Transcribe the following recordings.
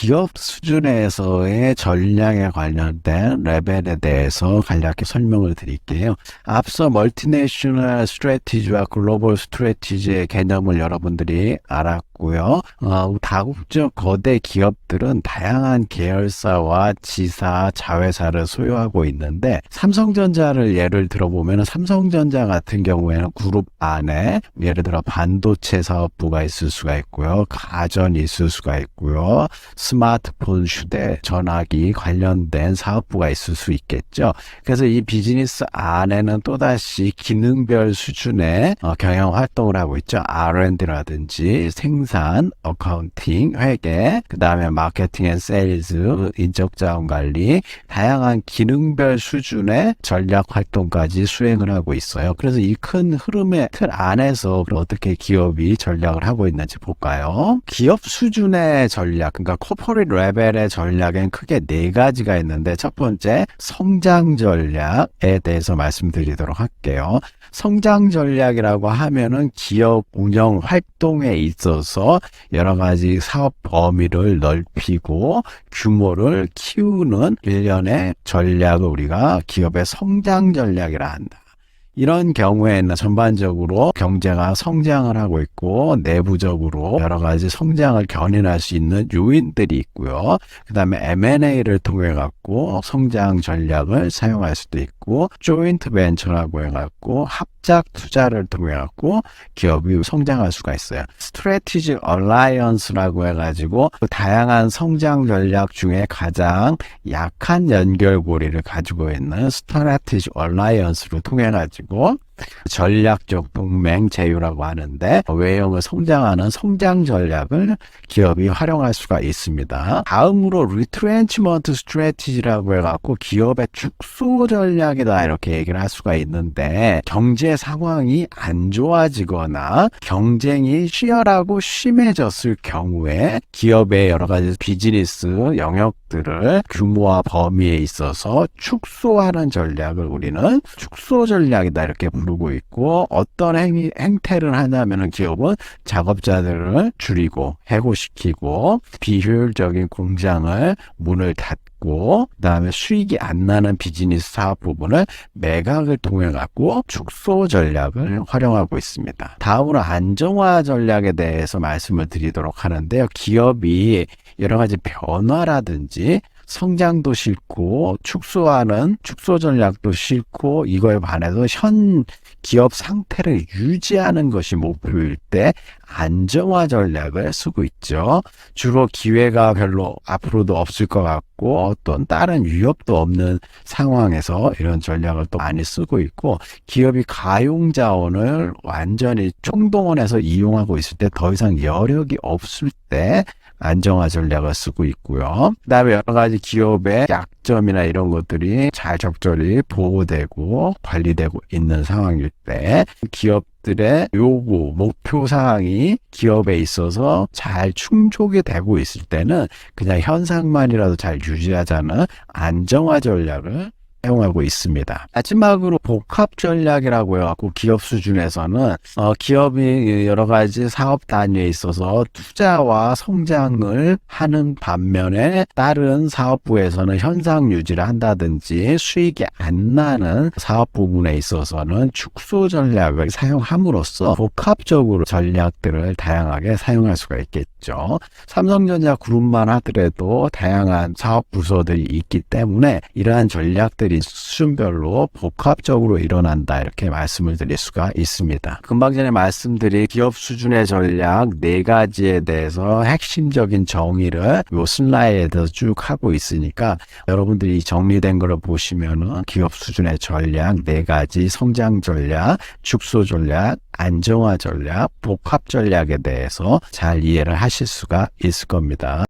기업 수준에서의 전략에 관련된 레벨에 대해서 간략히 설명을 드릴게요. 앞서 멀티내셔널 스트래티지와 글로벌 스트래티지의 개념을 여러분들이 알았고 요. 어, 다국적 거대 기업들은 다양한 계열사와 지사, 자회사를 소유하고 있는데 삼성전자를 예를 들어보면 삼성전자 같은 경우에는 그룹 안에 예를 들어 반도체 사업부가 있을 수가 있고요. 가전이 있을 수가 있고요. 스마트폰, 휴대 전화기 관련된 사업부가 있을 수 있겠죠. 그래서 이 비즈니스 안에는 또다시 기능별 수준의 어, 경영 활동을 하고 있죠. R&D라든지 생산, 어카운팅, 회계, 그 다음에 마케팅 앤 세일즈, 인적 자원 관리, 다양한 기능별 수준의 전략 활동까지 수행을 하고 있어요. 그래서 이 큰 흐름의 틀 안에서 어떻게 기업이 전략을 하고 있는지 볼까요? 기업 수준의 전략, 그러니까 코퍼릿 레벨의 전략엔 크게 네 가지가 있는데 첫 번째 성장 전략에 대해서 말씀드리도록 할게요. 성장 전략이라고 하면은 기업 운영 활동에 있어서 여러 가지 사업 범위를 넓히고 규모를 키우는 일련의 전략을 우리가 기업의 성장 전략이라 한다. 이런 경우에는 전반적으로 경제가 성장을 하고 있고 내부적으로 여러 가지 성장을 견인할 수 있는 요인들이 있고요. 그 다음에 M&A를 통해 갖고 성장 전략을 사용할 수도 있고 조인트 벤처라고 해갖고 합작 투자를 통해 갖고 기업이 성장할 수가 있어요. 스트레티지 얼라이언스라고 해가지고 그 다양한 성장 전략 중에 가장 약한 연결고리를 가지고 있는 스트레티지 얼라이언스를 통해 가지고 What? 전략적 동맹 제휴라고 하는데 외형을 성장하는 성장 전략을 기업이 활용할 수가 있습니다. 다음으로 리트렌치먼트 스트래티지라고 해갖고 기업의 축소 전략이다 이렇게 얘기를 할 수가 있는데 경제 상황이 안 좋아지거나 경쟁이 치열하고 심해졌을 경우에 기업의 여러 가지 비즈니스 영역들을 규모와 범위에 있어서 축소하는 전략을 우리는 축소 전략이다 이렇게 부 르고 있고 어떤 행위, 행태를 하냐면은 기업은 작업자들을 줄이고 해고시키고 비효율적인 공장을 문을 닫고 그다음에 수익이 안 나는 비즈니스 사업 부분을 매각을 통해 갖고 축소 전략을 활용하고 있습니다. 다음으로 안정화 전략에 대해서 말씀을 드리도록 하는데요. 기업이 여러 가지 변화라든지 성장도 싫고 축소하는 축소 전략도 싫고 이거에 반해서 현 기업 상태를 유지하는 것이 목표일 때 안정화 전략을 쓰고 있죠. 주로 기회가 별로 앞으로도 없을 것 같고 어떤 다른 위협도 없는 상황에서 이런 전략을 또 많이 쓰고 있고 기업이 가용 자원을 완전히 총동원해서 이용하고 있을 때 더 이상 여력이 없을 때 안정화 전략을 쓰고 있고요. 그다음에 여러 가지 기업의 약점이나 이런 것들이 잘 적절히 보호되고 관리되고 있는 상황일 때 기업 들의 요구, 목표 사항이 기업에 있어서 잘 충족이 되고 있을 때는 그냥 현상만이라도 잘 유지하자는 안정화 전략을 사용하고 있습니다. 마지막으로 복합 전략이라고 해갖고 기업 수준에서는 어, 기업이 여러 가지 사업 단위에 있어서 투자와 성장을 하는 반면에 다른 사업부에서는 현상 유지를 한다든지 수익이 안 나는 사업 부분에 있어서는 축소 전략을 사용함으로써 복합적으로 전략들을 다양하게 사용할 수가 있겠죠. 삼성전자 그룹만 하더라도 다양한 사업 부서들이 있기 때문에 이러한 전략들 이 수준별로 복합적으로 일어난다 이렇게 말씀을 드릴 수가 있습니다. 금방 전에 말씀드린 기업 수준의 전략 네 가지에 대해서 핵심적인 정의를 요 슬라이드에서 쭉 하고 있으니까 여러분들이 정리된 거를 보시면은 기업 수준의 전략 네 가지 성장 전략, 축소 전략, 안정화 전략, 복합 전략에 대해서 잘 이해를 하실 수가 있을 겁니다.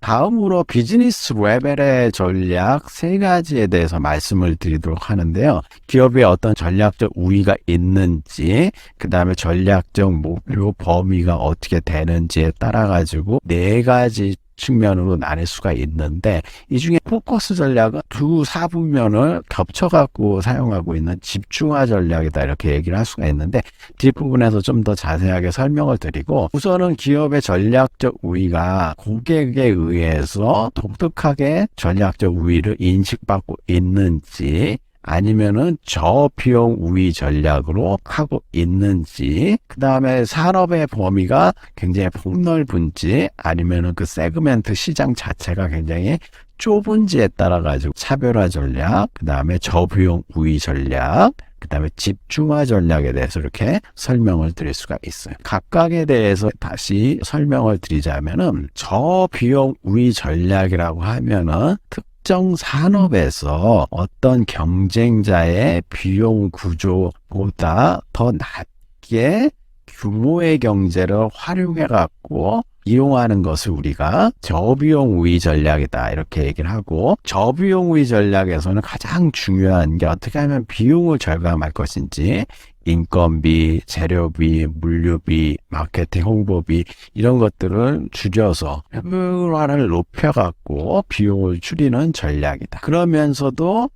다음으로 비즈니스 레벨의 전략 세 가지에 대해서 말씀을 드리도록 하는데요. 기업의 어떤 전략적 우위가 있는지, 그 다음에 전략적 목표 범위가 어떻게 되는지에 따라 가지고 네 가지 측면으로 나눌 수가 있는데 이 중에 포커스 전략은 두 사부면을 겹쳐갖고 사용하고 있는 집중화 전략이다 이렇게 얘기를 할 수가 있는데 뒷부분에서 좀 더 자세하게 설명을 드리고 우선은 기업의 전략적 우위가 고객에 의해서 독특하게 전략적 우위를 인식받고 있는지 아니면은 저비용 우위 전략으로 하고 있는지, 그 다음에 산업의 범위가 굉장히 폭넓은지, 아니면은 그 세그멘트 시장 자체가 굉장히 좁은지에 따라 가지고 차별화 전략, 그 다음에 저비용 우위 전략, 그 다음에 집중화 전략에 대해서 이렇게 설명을 드릴 수가 있어요. 각각에 대해서 다시 설명을 드리자면은 저비용 우위 전략이라고 하면은 특 정 산업에서 어떤 경쟁자의 비용 구조보다 더 낮게 규모의 경제를 활용해 갖고 이용하는 것을 우리가 저비용 우위 전략이다 이렇게 얘기를 하고 저비용 우위 전략에서는 가장 중요한 게 어떻게 하면 비용을 절감할 것인지 인건비, 재료비, 물류비, 마케팅 홍보비 이런 것들을 줄여서 효율화를 높여갖고 비용을 줄이는 전략이다. 그러면서도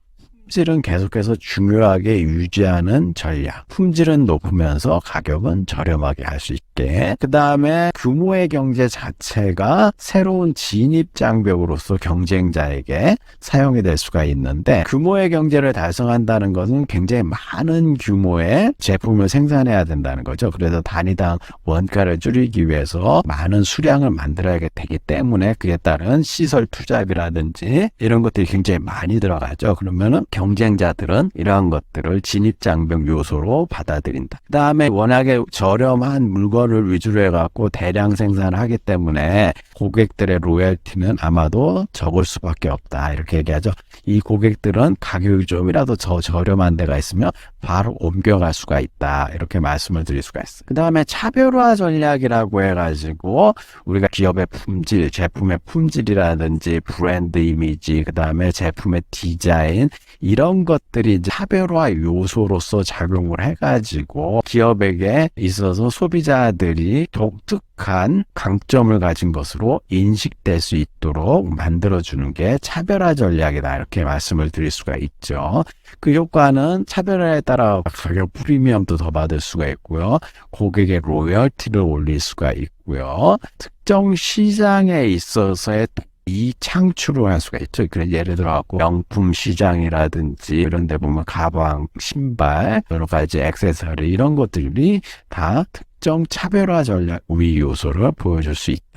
품질은 계속해서 중요하게 유지하는 전략. 품질은 높으면서 가격은 저렴하게 할 수 있게. 그 다음에 규모의 경제 자체가 새로운 진입 장벽으로서 경쟁자에게 사용이 될 수가 있는데 규모의 경제를 달성한다는 것은 굉장히 많은 규모의 제품을 생산해야 된다는 거죠. 그래서 단위당 원가를 줄이기 위해서 많은 수량을 만들어야 되기 때문에 그에 따른 시설 투자비라든지 이런 것들이 굉장히 많이 들어가죠. 그러면은 경쟁자들은 이러한 것들을 진입장벽 요소로 받아들인다. 그 다음에 워낙에 저렴한 물건을 위주로 해갖고 대량 생산을 하기 때문에 고객들의 로열티는 아마도 적을 수밖에 없다. 이렇게 얘기하죠. 이 고객들은 가격이 좀이라도 더 저렴한 데가 있으면 바로 옮겨갈 수가 있다. 이렇게 말씀을 드릴 수가 있어요. 그 다음에 차별화 전략이라고 해가지고 우리가 기업의 품질, 제품의 품질이라든지 브랜드 이미지, 그 다음에 제품의 디자인, 이런 것들이 이제 차별화 요소로서 작용을 해가지고 기업에게 있어서 소비자들이 독특한 강점을 가진 것으로 인식될 수 있도록 만들어주는 게 차별화 전략이다. 이렇게 말씀을 드릴 수가 있죠. 그 효과는 차별화에 따라 가격 프리미엄도 더 받을 수가 있고요. 고객의 로열티를 올릴 수가 있고요. 특정 시장에 있어서의 이 창출을 할 수가 있죠. 그래 예를 들어 갖고 명품 시장이라든지 이런 데 보면 가방, 신발, 여러 가지 액세서리 이런 것들이 다 특정 차별화 전략 우위 요소를 보여줄 수 있다.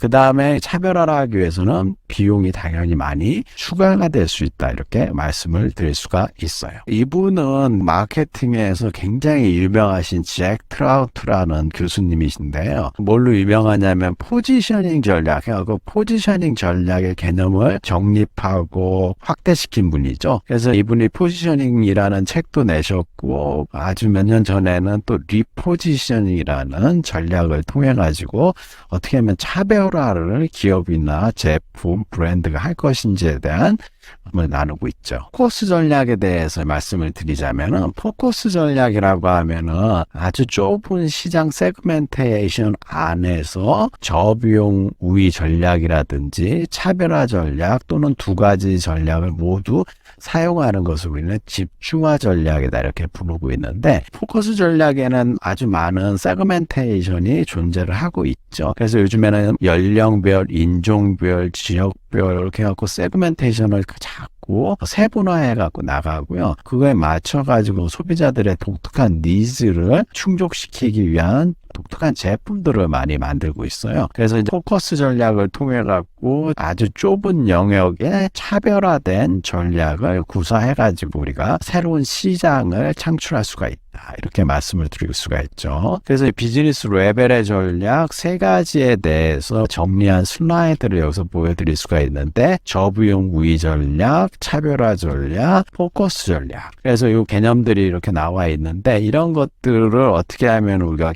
그 다음에 차별화를 하기 위해서는 비용이 당연히 많이 추가가 될 수 있다. 이렇게 말씀을 드릴 수가 있어요. 이분은 마케팅에서 굉장히 유명하신 잭 트라우트라는 교수님이신데요. 뭘로 유명하냐면 포지셔닝 전략, 그 포지셔닝 전략의 개념을 정립하고 확대시킨 분이죠. 그래서 이분이 포지셔닝이라는 책도 내셨고 아주 몇 년 전에는 또 리포지셔닝이라는 전략을 통해 가지고 어떻게 하면 차별 화를 기업이나 제품, 브랜드가 할 것인지에 대한 을 나누고 있죠. 포커스 전략에 대해서 말씀을 드리자면은 포커스 전략이라고 하면은 아주 좁은 시장 세그멘테이션 안에서 저비용 우위 전략이라든지 차별화 전략 또는 두 가지 전략을 모두 사용하는 것을 우리는 집중화 전략이다 이렇게 부르고 있는데 포커스 전략에는 아주 많은 세그멘테이션이 존재를 하고 있죠. 그래서 요즘에는 연령별, 인종별, 지역 별 이렇게 해갖고 세그멘테이션을 자꾸 세분화해 갖고 나가고요. 그거에 맞춰 가지고 소비자들의 독특한 니즈를 충족시키기 위한 독특한 제품들을 많이 만들고 있어요. 그래서 이제 포커스 전략을 통해 갖고 아주 좁은 영역에 차별화된 전략을 구사해 가지고 우리가 새로운 시장을 창출할 수가 있다. 이렇게 말씀을 드릴 수가 있죠. 그래서 비즈니스 레벨의 전략 세 가지에 대해서 정리한 슬라이드를 여기서 보여드릴 수가 있는데 저비용 우위 전략, 차별화 전략, 포커스 전략. 그래서 이 개념들이 이렇게 나와 있는데 이런 것들을 어떻게 하면 우리가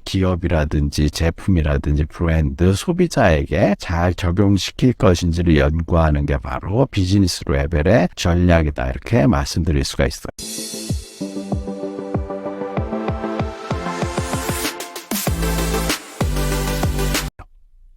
기업이라든지 제품이라든지 브랜드, 소비자에게 잘 적용시킬 것인지를 연구하는 게 바로 비즈니스 레벨의 전략이다. 이렇게 말씀드릴 수가 있어요.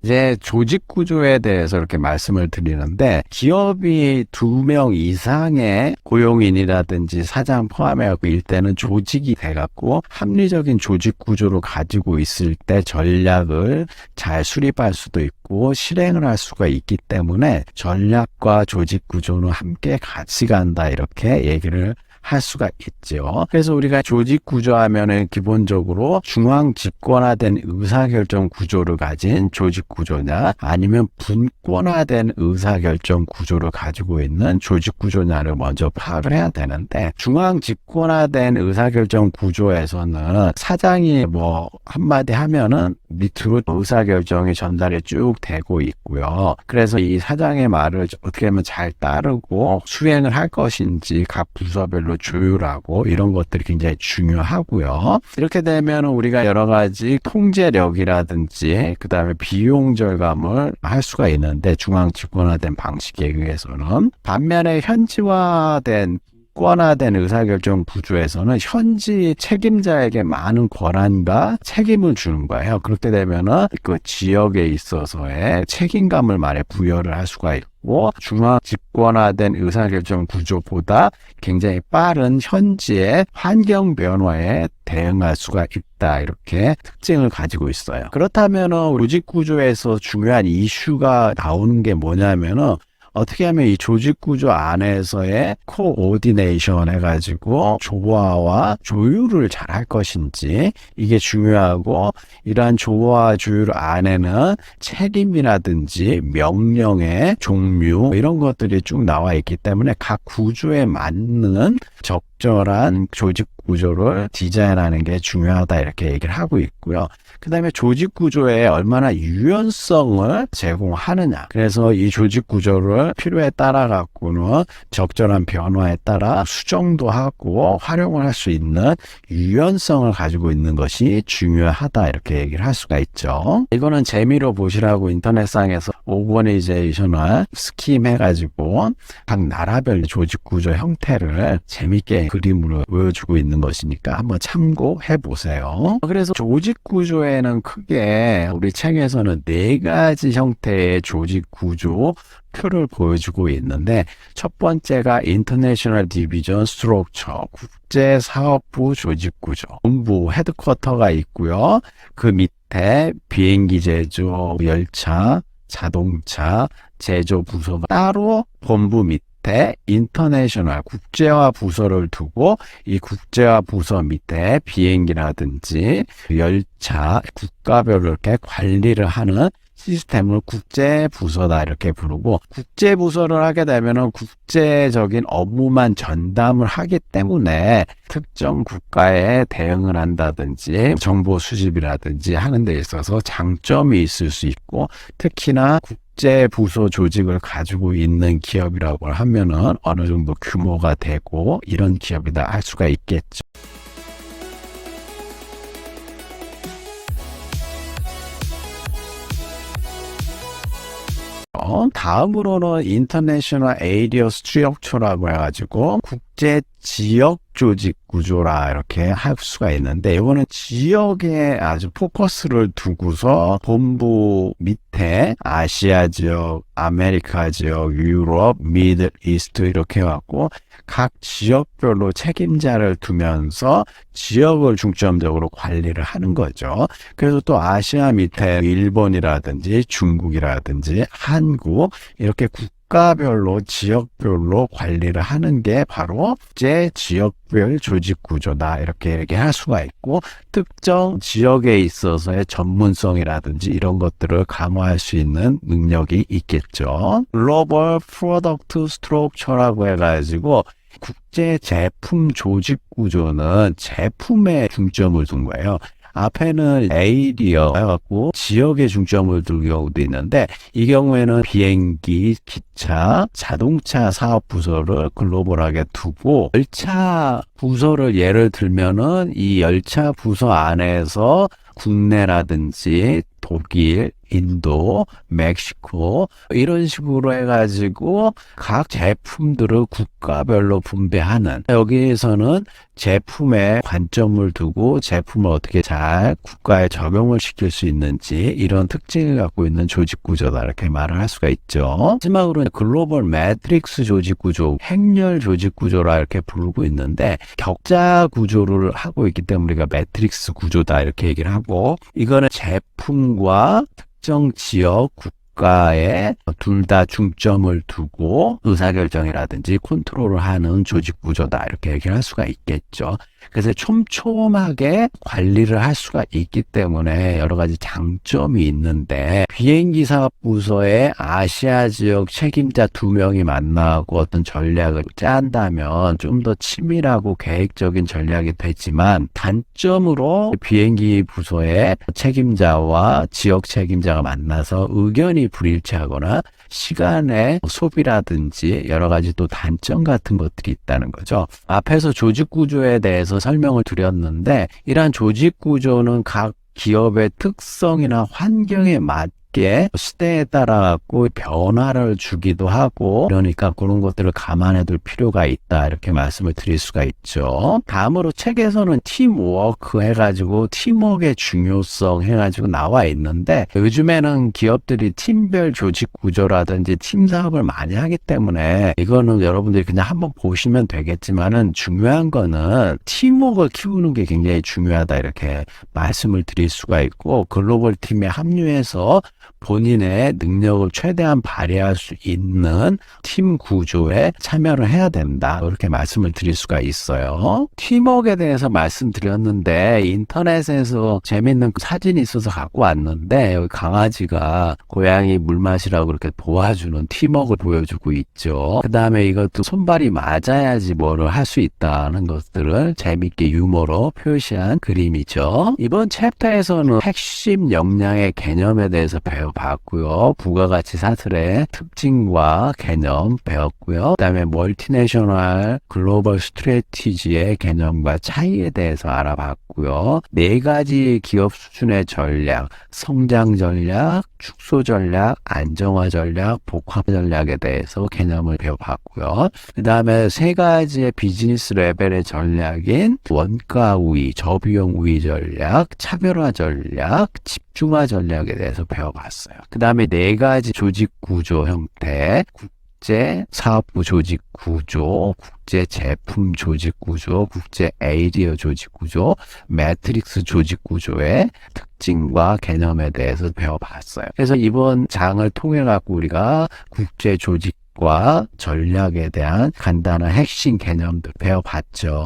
이제 조직 구조에 대해서 이렇게 말씀을 드리는데 기업이 두 명 이상의 고용인이라든지 사장 포함해 갖고 일대는 조직이 돼 갖고 합리적인 조직 구조를 가지고 있을 때 전략을 잘 수립할 수도 있고 실행을 할 수가 있기 때문에 전략과 조직 구조는 함께 같이 간다 이렇게 얘기를 할 수가 있죠. 그래서 우리가 조직 구조 하면은 기본적으로 중앙 집권화된 의사결정 구조를 가진 조직 구조냐 아니면 분권화된 의사결정 구조를 가지고 있는 조직 구조냐를 먼저 파악을 해야 되는데 중앙 집권화된 의사결정 구조에서는 사장이 뭐 한마디 하면은 밑으로 의사결정이 전달이 쭉 되고 있고요. 그래서 이 사장의 말을 어떻게 하면 잘 따르고 수행을 할 것인지 각 부서별로 조율하고 이런 것들이 굉장히 중요하고요. 이렇게 되면 우리가 여러 가지 통제력이라든지 그 다음에 비용 절감을 할 수가 있는데 중앙 집권화된 방식에 의해서는 반면에 현지화된 권화된 의사결정 구조에서는 현지 책임자에게 많은 권한과 책임을 주는 거예요. 그렇게 되면은 그 지역에 있어서의 책임감을 말에 부여를 할 수가 있고 중앙 집권화된 의사결정 구조보다 굉장히 빠른 현지의 환경 변화에 대응할 수가 있다 이렇게 특징을 가지고 있어요. 그렇다면 은 조직 구조에서 중요한 이슈가 나오는 게 뭐냐면은 어떻게 하면 이 조직 구조 안에서의 코오디네이션 해가지고 조화와 조율을 잘 할 것인지 이게 중요하고 이러한 조화와 조율 안에는 책임이라든지 명령의 종류 이런 것들이 쭉 나와 있기 때문에 각 구조에 맞는 적 절한 조직 구조를 디자인하는 게 중요하다 이렇게 얘기를 하고 있고요. 그 다음에 조직 구조에 얼마나 유연성을 제공하느냐. 그래서 이 조직 구조를 필요에 따라 갖고는 적절한 변화에 따라 수정도 하고 활용을 할 수 있는 유연성을 가지고 있는 것이 중요하다 이렇게 얘기를 할 수가 있죠. 이거는 재미로 보시라고 인터넷상에서 오거니제이션을 스킴 해가지고 각 나라별 조직 구조 형태를 재밌게 그림으로 보여주고 있는 것이니까 한번 참고해 보세요. 그래서 조직 구조에는 크게 우리 책에서는 네 가지 형태의 조직 구조 표를 보여주고 있는데 첫 번째가 인터내셔널 디비전 스트럭처 국제 사업부 조직 구조 본부 헤드쿼터가 있고요. 그 밑에 비행기 제조, 열차, 자동차 제조 부서가 따로 본부 밑에 인터내셔널 국제화 부서를 두고 이 국제화 부서 밑에 비행기라든지 열차 국가별로 이렇게 관리를 하는 시스템을 국제 부서다 이렇게 부르고 국제 부서를 하게 되면은 국제적인 업무만 전담을 하기 때문에 특정 국가에 대응을 한다든지 정보 수집이라든지 하는 데 있어서 장점이 있을 수 있고 특히나 국제 부서 조직을 가지고 있는 기업이라고 하면은 어느 정도 규모가 되고 이런 기업이다 할 수가 있겠죠. 다음으로는 인터내셔널 에이리어 스트럭처라고 해가지고 국제 지역 조직 구조라 이렇게 할 수가 있는데 이거는 지역에 아주 포커스를 두고서 본부 밑에 아시아 지역, 아메리카 지역, 유럽, 미들 이스트 이렇게 해갖고 각 지역별로 책임자를 두면서 지역을 중점적으로 관리를 하는 거죠. 그래서 또 아시아 밑에 일본이라든지 중국이라든지 한국 이렇게 국가별로 지역별로 관리를 하는 게 바로 제 지역별 조직 구조다 이렇게 얘기할 수가 있고 특정 지역에 있어서의 전문성이라든지 이런 것들을 강화할 수 있는 능력이 있겠죠. 글로벌 프로덕트 스트럭처라고 해가지고 국제 제품 조직 구조는 제품에 중점을 둔 거예요. 앞에는 에이리어 해갖고 지역에 중점을 둘 경우도 있는데 이 경우에는 비행기, 기차, 자동차 사업 부서를 글로벌하게 두고 열차 부서를 예를 들면은 이 열차 부서 안에서 국내라든지 독일, 인도, 멕시코 이런 식으로 해가지고 각 제품들을 국가 국가별로 분배하는 여기에서는 제품에 관점을 두고 제품을 어떻게 잘 국가에 적용을 시킬 수 있는지 이런 특징을 갖고 있는 조직 구조다 이렇게 말을 할 수가 있죠. 마지막으로 글로벌 매트릭스 조직 구조, 행렬 조직 구조라 이렇게 부르고 있는데 격자 구조를 하고 있기 때문에 우리가 매트릭스 구조다 이렇게 얘기를 하고 이거는 제품과 특정 지역 국 가에 둘 다 중점을 두고 의사결정이라든지 컨트롤을 하는 조직 구조다 이렇게 얘기를 할 수가 있겠죠. 그래서 촘촘하게 관리를 할 수가 있기 때문에 여러 가지 장점이 있는데 비행기사 부서의 아시아 지역 책임자 두 명이 만나고 어떤 전략을 짠다면 좀 더 치밀하고 계획적인 전략이 되지만 단점으로 비행기 부서의 책임자와 지역 책임자가 만나서 의견이 불일치하거나 시간의 소비라든지 여러 가지 또 단점 같은 것들이 있다는 거죠. 앞에서 조직 구조에 대해서 설명을 드렸는데 이러한 조직 구조는 각 기업의 특성이나 환경에 맞 게 시대에 따라 갖고 변화를 주기도 하고 그러니까 그런 것들을 감안해 둘 필요가 있다 이렇게 말씀을 드릴 수가 있죠. 다음으로 책에서는 팀워크 해가지고 팀워크의 중요성 해가지고 나와 있는데 요즘에는 기업들이 팀별 조직 구조라든지 팀 사업을 많이 하기 때문에 이거는 여러분들이 그냥 한번 보시면 되겠지만은 중요한 거는 팀워크를 키우는 게 굉장히 중요하다 이렇게 말씀을 드릴 수가 있고 글로벌 팀에 합류해서 본인의 능력을 최대한 발휘할 수 있는 팀 구조에 참여를 해야 된다. 이렇게 말씀을 드릴 수가 있어요. 팀워크에 대해서 말씀드렸는데 인터넷에서 재밌는 사진이 있어서 갖고 왔는데 여기 강아지가 고양이 물 마시라고 그렇게 도와주는 팀워크를 보여주고 있죠. 그 다음에 이것도 손발이 맞아야지 뭐를 할 수 있다는 것들을 재밌게 유머로 표시한 그림이죠. 이번 챕터에서는 핵심 역량의 개념에 대해서 배워봤고요. 부가가치 사슬의 특징과 개념 배웠고요. 그 다음에 멀티내셔널 글로벌 스트레티지의 개념과 차이에 대해서 알아봤고요. 네 가지 기업 수준의 전략, 성장 전략, 축소 전략, 안정화 전략, 복합 전략에 대해서 개념을 배워봤고요. 그 다음에 세 가지의 비즈니스 레벨의 전략인 원가 우위, 저비용 우위 전략, 차별화 전략, 집 중화 전략에 대해서 배워봤어요. 그 다음에 네 가지 조직 구조 형태, 국제 사업부 조직 구조, 국제 제품 조직 구조, 국제 에이리어 조직 구조, 매트릭스 조직 구조의 특징과 개념에 대해서 배워봤어요. 그래서 이번 장을 통해 갖고 우리가 국제 조직 과 전략에 대한 간단한 핵심 개념들 배워봤죠.